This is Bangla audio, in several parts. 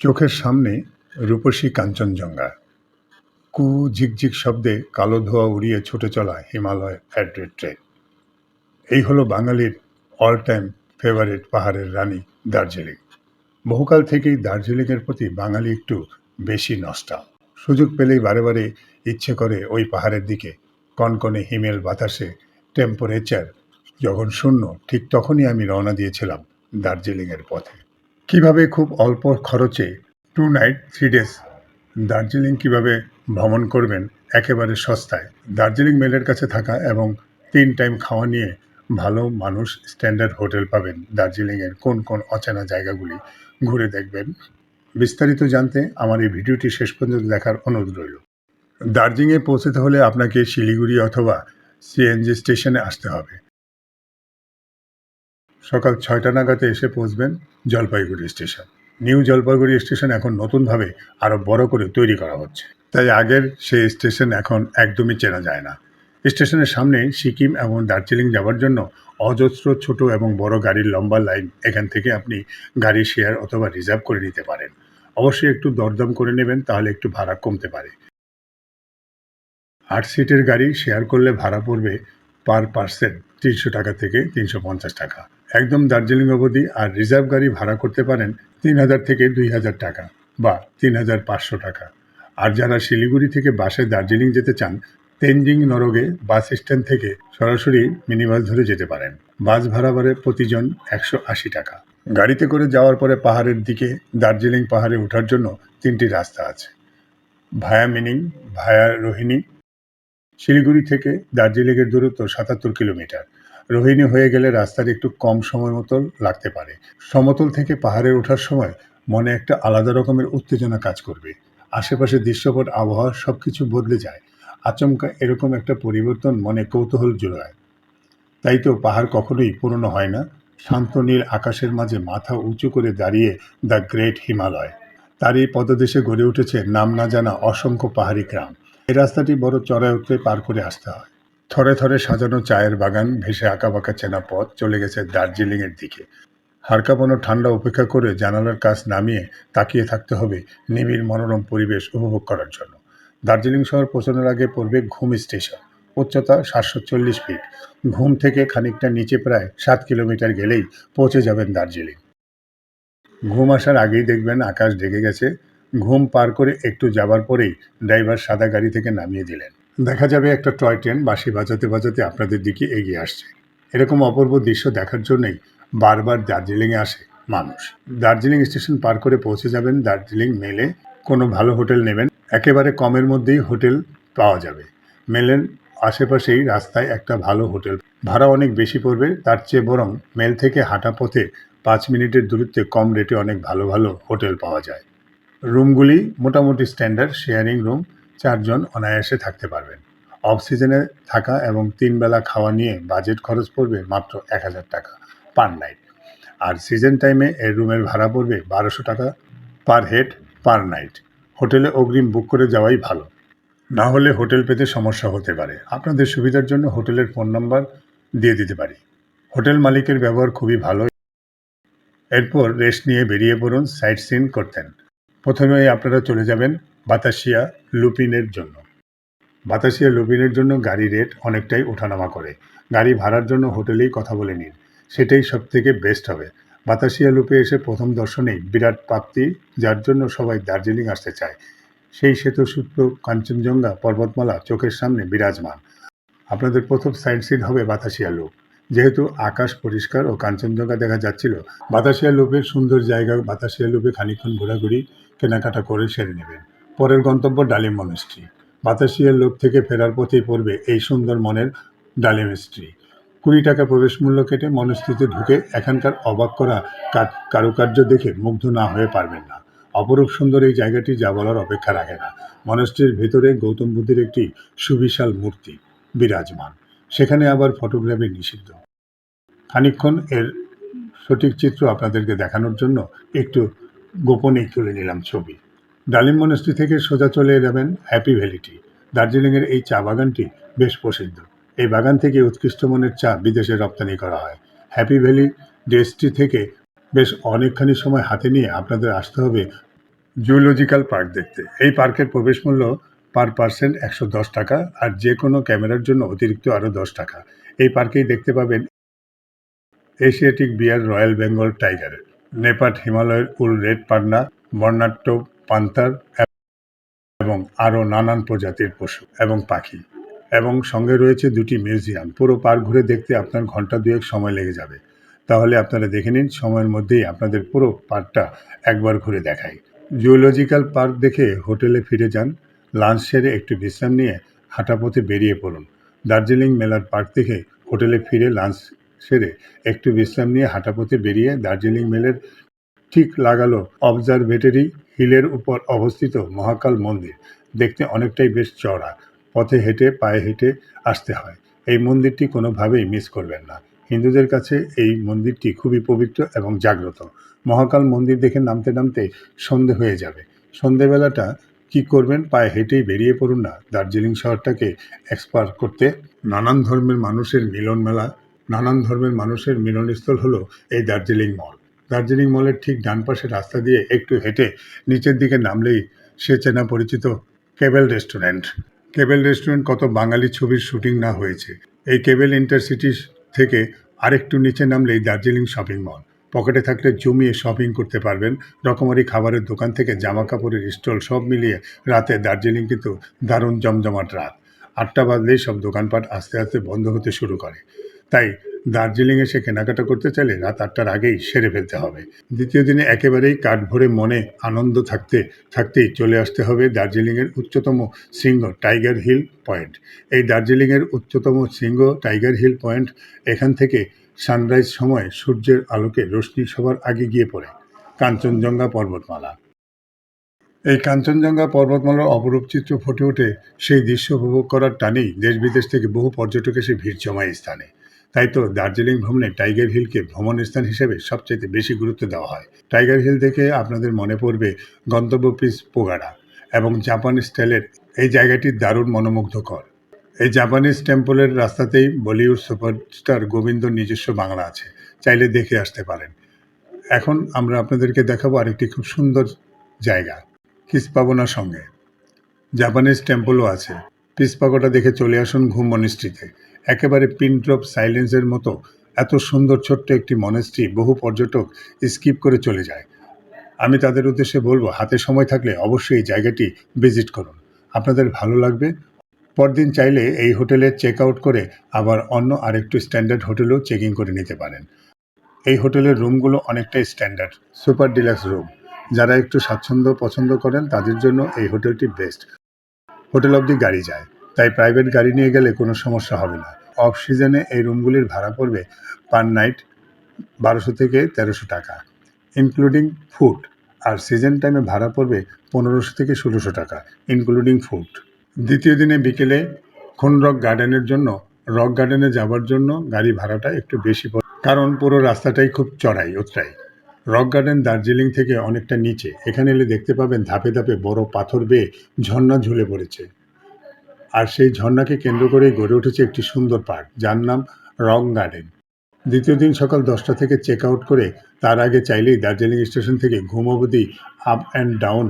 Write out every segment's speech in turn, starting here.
চোখের সামনে রূপসী কাঞ্চনজঙ্ঘা। কু ঝিকঝিক শব্দে কালো ধোঁয়া উড়িয়ে ছুটে চলা হিমালয় অ্যাড্রেড ট্রেন। এই হলো বাঙালির অল টাইম ফেভারিট পাহাড়ের রানী দার্জিলিং। বহুকাল থেকেই দার্জিলিংয়ের প্রতি বাঙালি একটু বেশি নষ্টা সুযোগ পেলেই বারে বারে ইচ্ছে করে ওই পাহাড়ের দিকে, কনকনে হিমেল বাতাসে টেম্পারেচার যখন শূন্য, ঠিক তখনই আমি রওনা দিয়েছিলাম দার্জিলিংয়ের পথে। কীভাবে খুব অল্প খরচে two night, three days Darjeeling কীভাবে ভ্রমণ করবেন? একেবারে সস্তায়। দার্জিলিং মেলের কাছে থাকা এবং তিন টাইম খাওয়া নিয়ে ভালো মানুষ স্ট্যান্ডার্ড হোটেল পাবেন। দার্জিলিংয়ের কোন কোন অচেনা জায়গাগুলি ঘুরে দেখবেন। বিস্তারিত জানতে আমার এই ভিডিওটি শেষ পর্যন্ত দেখার অনুরোধ রইল। দার্জিলিংয়ে পৌঁছতে হলে আপনাকে শিলিগুড়ি অথবা সিএনজি স্টেশনে আসতে হবে। সকাল ছয়টা নাগাদে এসে পৌঁছবেন Jalpaiguri station. New Jalpaiguri station এখন নতুনভাবে আরও বড় করে তৈরি করা হচ্ছে। তাই আগের সেই স্টেশন এখন একদমই চেনা যায় না। স্টেশনের সামনে সিকিম এবং দার্জিলিং যাওয়ার জন্য অজস্র ছোট এবং বড় গাড়ির লম্বা লাইন এখান থেকে আপনি গাড়ি শেয়ার অথবা রিজার্ভ করে নিতে পারেন। অবশ্যই একটু দরদাম করে নেবেন, তাহলে একটু ভাড়া কমতে পারে। আট সিটের গাড়ি শেয়ার করলে ভাড়া পড়বে পার পার্সেন্ট তিনশো টাকা থেকে তিনশো পঞ্চাশ টাকা। একদম দার্জিলিং অবধি আর রিজার্ভ গাড়ি ভাড়া করতে পারেন তিন হাজার থেকে দুই হাজার টাকা বা তিন হাজার পাঁচশো টাকা। আর যারা শিলিগুড়ি থেকে বাসে দার্জিলিং যেতে চান, তেনজিং নরগে বাস স্ট্যান্ড থেকে সরাসরি মিনি বাস ধরে যেতে পারেন। বাস ভাড়া বাড়ে প্রতিজন একশো আশি টাকা। গাড়িতে করে যাওয়ার পরে পাহাড়ের দিকে, দার্জিলিং পাহাড়ে ওঠার জন্য তিনটি রাস্তা আছে। Via meaning, via Rohini. Siliguri থেকে দার্জিলিংয়ের দূরত্ব সাতাত্তর কিলোমিটার। রোহিণী হয়ে গেলে রাস্তার একটু কম সময় মতো লাগতে পারে। সমতল থেকে পাহাড়ে ওঠার সময় মনে একটা আলাদা রকমের উত্তেজনা কাজ করবে। আশেপাশে দৃশ্যপট, আবহাওয়া সব কিছু বদলে যায়। আচমকা এরকম একটা পরিবর্তন মনে কৌতূহল জোগায় তাই তো পাহাড় কখনোই পুরনো হয় না। শান্ত নীল আকাশের মাঝে মাথা উঁচু করে দাঁড়িয়ে দ্য গ্রেট হিমালয়। তারই পদদেশে গড়ে উঠেছে নাম না জানা অসংখ্য পাহাড়ি গ্রাম। এই রাস্তাটি বড় চড়াই উঠলে পার করে আসতে হয়। থরে থরে সাজানো চায়ের বাগান, ভেসে আঁকাবাঁকা চেনা পথ চলে গেছে দার্জিলিংয়ের দিকে। হারকাপানো ঠান্ডা উপেক্ষা করে জানালার কাজ নামিয়ে তাকিয়ে থাকতে হবে নিবিড় মনোরম পরিবেশ উপভোগ করার জন্য। দার্জিলিং শহর পৌঁছানোর আগে পড়বে ঘুম স্টেশন। উচ্চতা সাতশো চল্লিশ ফিট। ঘুম থেকে খানিকটা নিচে প্রায় সাত কিলোমিটার গেলেই পৌঁছে যাবেন দার্জিলিং। ঘুম আসার আগেই দেখবেন আকাশ ঢেকে গেছে। ঘুম পার করে একটু যাবার পরেই ড্রাইভার সাদা গাড়ি থেকে নামিয়ে দিলেন। দেখা যাবে একটা টয় ট্রেন বাঁশি বাজাতে বাজাতে আপনাদের দিকে এগিয়ে আসছে। এরকম অপূর্ব দৃশ্য দেখার জন্যই বারবার দার্জিলিংয়ে আসে মানুষ। দার্জিলিং স্টেশন পার করে পৌঁছে যাবেন, দার্জিলিং মেলে কোনো ভালো হোটেল নেবেন, একেবারে কমের মধ্যেই হোটেল পাওয়া যাবে। মেলের আশেপাশেই রাস্তায় একটা ভালো হোটেল। ভাড়া অনেক বেশি পড়বে, তার চেয়ে বরং মেল থেকে হাঁটা পথে পাঁচ মিনিটের দূরত্বে কম রেটে অনেক ভালো ভালো হোটেল পাওয়া যায়। রুমগুলি মোটামুটি স্ট্যান্ডার্ড, শেয়ারিং রুম চারজন অনায়াসে থাকতে পারবেন। অফ সিজনে থাকা এবং তিন বেলা খাওয়া নিয়ে বাজেট খরচ পড়বে মাত্র এক হাজার টাকা পার নাইট। আর সিজন টাইমে এর রুমের ভাড়া পড়বে বারোশো টাকা পার হেড পার নাইট। হোটেলে অগ্রিম বুক করে যাওয়াই ভালো। না হলে হোটেল পেতে সমস্যা হতে পারে। আপনাদের সুবিধার জন্য হোটেলের ফোন নাম্বার দিয়ে দিতে পারি। হোটেল মালিকের ব্যবহার খুবই ভালো। এরপর রেস্ট নিয়ে বেরিয়ে পড়ুন সাইট সিন করতেন। প্রথমেই আপনারা চলে যাবেন বাতাসিয়া লুপিনের জন্য। বাতাসিয়া লুপিনের জন্য গাড়ি রেট অনেকটাই ওঠানামা করে। গাড়ি ভাড়ার জন্য হোটেলেই কথা বলে নিন। সেটাই সব থেকে বেস্ট হবে। বাতাসিয়া লুপে এসে প্রথম দর্শনেই বিরাট প্রাপ্তি, যার জন্য সবাই দার্জিলিং আসতে চায়। সেই সেতু সূত্র কাঞ্চনজঙ্ঘা পর্বতমালা চোখের সামনে বিরাজমান। আপনাদের প্রথম সাইড সিন হবে বাতাসিয়া লুপ। যেহেতু আকাশ পরিষ্কার ও কাঞ্চনজঙ্ঘা দেখা যাচ্ছিল, বাতাসিয়া লুপের সুন্দর জায়গা বাতাসিয়া লুপে খানিক্ষণ ঘোরাঘুরি কেনাকাটা করে সেরে নেবেন। পরের গন্তব্য ডালিম মনেস্ট্রি। বাতাসিয়া লুপ থেকে ফেরার পথেই পড়বে এই সুন্দর মনের ডালিম স্ট্রি কুড়ি টাকা প্রবেশ মূল্য কেটে মনস্থিতে ঢুকে এখানকার অবাক করা কারুকার্য দেখে মুগ্ধ না হয়ে পারবেন না। অপরূপ সুন্দর এই জায়গাটি যা বলার অপেক্ষা রাখে না। মনস্ট্রির ভেতরে গৌতম বুদ্ধের একটি সুবিশাল মূর্তি, বিরাজমান। সেখানে আবার ফটোগ্রাফি নিষিদ্ধ। খানিকক্ষণ এর সঠিক চিত্র আপনাদেরকে দেখানোর জন্য একটু গোপনে তুলে নিলাম ছবি। ডালিম মনস্ট্রি থেকে সোজা চলে যাবেন হ্যাপি ভ্যালিটি। দার্জিলিংয়ের এই চা বাগানটি বেশ প্রসিদ্ধ। এই বাগান থেকে উৎকৃষ্ট মানের চা বিদেশে রপ্তানি করা হয়। হ্যাপি ভ্যালি ডেস্ট্রি থেকে বেশ অনেকখানি সময় হাতে নিয়ে আপনাদের আসতে হবে জুলজিক্যাল পার্ক দেখতে। এই পার্কের প্রবেশ মূল্য পার পার্সেন্ট একশো দশ টাকা আর যে কোনো ক্যামেরার জন্য অতিরিক্ত আরও দশ টাকা। এই পার্কেই দেখতে পাবেন Asiatic bear royal Bengal tiger, নেপাট হিমালয়ের উল রেড পান্ডা বর্ণাঢ্য পান্তার এবং আরও নানান প্রজাতির পশু এবং পাখি। এবং সঙ্গে রয়েছে দুটি মিউজিয়াম। পুরো পার্ক ঘুরে দেখতে আপনার ঘণ্টা দুয়েক সময় লেগে যাবে। তাহলে আপনারা দেখে নিন, সময়ের মধ্যেই আপনাদের পুরো পার্কটা একবার ঘুরে দেখাই। জুওলজিক্যাল পার্ক দেখে হোটেলে ফিরে যান। লাঞ্চ সেরে একটু বিশ্রাম নিয়ে হাঁটাপথে বেরিয়ে পড়ুন। দার্জিলিং মেলার পার্ক দেখে হোটেলে ফিরে লাঞ্চ সেরে একটু বিশ্রাম নিয়ে হাঁটাপথে বেরিয়ে দার্জিলিং মেলের ঠিক লাগালো অবজারভেটরি হিলের উপর অবস্থিত মহাকাল মন্দির। দেখতে অনেকটাই বেশ চড়া পথে হেঁটে পায়ে হেঁটে আসতে হয়। এই মন্দিরটি কোনোভাবেই মিস করবেন না। হিন্দুদের কাছে এই মন্দিরটি খুবই পবিত্র এবং জাগ্রত। মহাকাল মন্দির দেখে নামতে নামতে সন্ধে হয়ে যাবে। সন্ধেবেলাটা কি করবেন, পায়ে হেঁটেই বেরিয়ে পড়ুন না। দার্জিলিং শহরটাকে এক্সপার করতে নানান ধর্মের মানুষের মিলন মেলা নানান ধর্মের মানুষের মিলনস্থল হলো এই দার্জিলিং মল দার্জিলিং মলের ঠিক ডান পাশে রাস্তা দিয়ে একটু হেঁটে নিচের দিকে নামলেই সে চেনা পরিচিত কেবেল রেস্টুরেন্ট। কেবেল রেস্টুরেন্ট কত বাঙালি ছবির শুটিং না হয়েছে। এই কেবেল ইন্টারসিটি থেকে আরেকটু নিচে নামলেই দার্জিলিং শপিং মল। পকেটে থাকলে জমিয়ে শপিং করতে পারবেন, রকমারি খাবারের দোকান থেকে জামা কাপড়ের স্টল সব মিলিয়ে রাতে দার্জিলিং কিন্তু দারুণ জমজমাট রাত। আটটা বাজলেই সব দোকানপাট আস্তে আস্তে বন্ধ হতে শুরু করে। তাই দার্জিলিং এসে কেনাকাটা করতে চাইলে রাত আটটার আগেই সেরে ফেলতে হবে। দ্বিতীয় দিনে একেবারেই কাঠ ভরে মনে আনন্দ থাকতে, থাকতেই চলে আসতে হবে দার্জিলিংয়ের উচ্চতম শৃঙ্গ টাইগার হিল পয়েন্ট। এই দার্জিলিংয়ের উচ্চতম শৃঙ্গ টাইগার হিল পয়েন্ট এখান থেকে সানরাইজ সময় সূর্যের আলোকে রশ্মি সবার আগে গিয়ে পড়ে। কাঞ্চনজঙ্ঘা পর্বতমালা। এই কাঞ্চনজঙ্ঘা পর্বতমালার অপরূপ চিত্র ফুটে ওঠে সেই দৃশ্য উপভোগ করার টানেই দেশ বিদেশ থেকে বহু পর্যটক এসে ভিড় জমায় স্থানে। তাই তো দার্জিলিং ভ্রমণে টাইগার হিলকে ভ্রমণ স্থান হিসেবে সবচেয়ে বেশি গুরুত্ব দেওয়া হয়। টাইগার হিল দেখে আপনাদের মনে পড়বে গন্তব্য পিস পোগাড়া এবং জাপান স্টাইলের এই জায়গাটি দারুণ মনোমুগ্ধকর। এই জাপানিজ টেম্পলের রাস্তাতেই বলিউড সুপারস্টার গোবিন্দর নিজস্ব বাংলা আছে, চাইলে দেখে আসতে পারেন। এখন আমরা আপনাদেরকে দেখাবো আরেকটি খুব সুন্দর জায়গা কিসপাবনার সঙ্গে। জাপানিজ টেম্পলও আছে। পিসপাগোটা দেখে চলে আসুন ঘুম মনিস্ট্রিতে একেবারে পিন ড্রপ সাইলেন্সের মতো এত সুন্দর ছোট্ট একটি মনেস্ট্রি বহু পর্যটক স্কিপ করে চলে যায়। আমি তাদের উদ্দেশ্যে বলব, হাতে সময় থাকলে অবশ্যই এই জায়গাটি ভিজিট করুন। আপনাদের ভালো লাগবে। পরদিন চাইলে এই হোটেলে চেক আউট করে আবার অন্য আরেকটু স্ট্যান্ডার্ড হোটেলেও চেকিং করে নিতে পারেন। এই হোটেলের রুমগুলো অনেকটাই স্ট্যান্ডার্ড, সুপার ডিলাক্স রুম। যারা একটু স্বাচ্ছন্দ্য পছন্দ করেন, তাদের জন্য এই হোটেলটি বেস্ট। হোটেল অবধি গাড়ি যায়। তাই প্রাইভেট গাড়ি নিয়ে গেলে কোনো সমস্যা হবে না। অফ সিজনে এই রুমগুলির ভাড়া পড়বে পার নাইট বারোশো থেকে তেরোশো টাকা। ইনক্লুডিং ফুড আর সিজন টাইমে ভাড়া পড়বে পনেরোশো থেকে ষোলোশো টাকা ইনক্লুডিং ফুড দ্বিতীয় দিনে বিকেলে খুন রক গার্ডেনের জন্য রক গার্ডেনে যাওয়ার জন্য গাড়ি ভাড়াটা একটু বেশি পড়ে। কারণ পুরো রাস্তাটাই খুব চড়াই উতরাই রক গার্ডেন দার্জিলিং থেকে অনেকটা নিচে, এখানে এলে দেখতে পাবেন ধাপে ধাপে বড় পাথর বেয়ে ঝর্ণা ঝুলে পড়েছে। আর সেই ঝর্ণাকে কেন্দ্র করেই গড়ে উঠেছে একটি সুন্দর পার্ক, যার নাম রং গার্ডেন। দ্বিতীয় দিন সকাল দশটা থেকে চেক আউট করে তার আগে চাইলেই দার্জিলিং স্টেশন থেকে ঘুম অবধি আপ অ্যান্ড ডাউন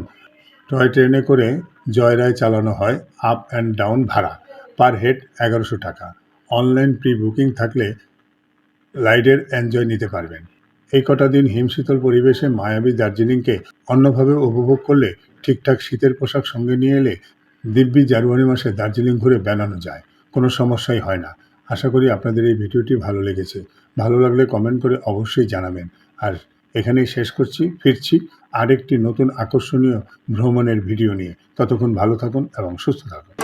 টয় ট্রেনে করে জয়রায় চালানো হয় আপ অ্যান্ড ডাউন ভাড়া পার হেড এগারোশো টাকা। অনলাইন প্রি বুকিং থাকলে রাইডের এনজয় নিতে পারবেন। এই কটা দিন হিমশীতল পরিবেশে মায়াবী দার্জিলিংকে অন্যভাবে উপভোগ করলে ঠিকঠাক শীতের পোশাক সঙ্গে নিয়ে এলে দিব্যি জানুয়ারি মাসে দার্জিলিং ঘুরে বেড়ানো যায়। কোনো সমস্যাই হয় না। আশা করি আপনাদের এই ভিডিওটি ভালো লেগেছে। ভালো লাগলে কমেন্ট করে অবশ্যই জানাবেন। আর এখানেই শেষ করছি, ফিরছি আরেকটি নতুন আকর্ষণীয় ভ্রমণের ভিডিও নিয়ে। ততক্ষণ ভালো থাকুন এবং সুস্থ থাকুন।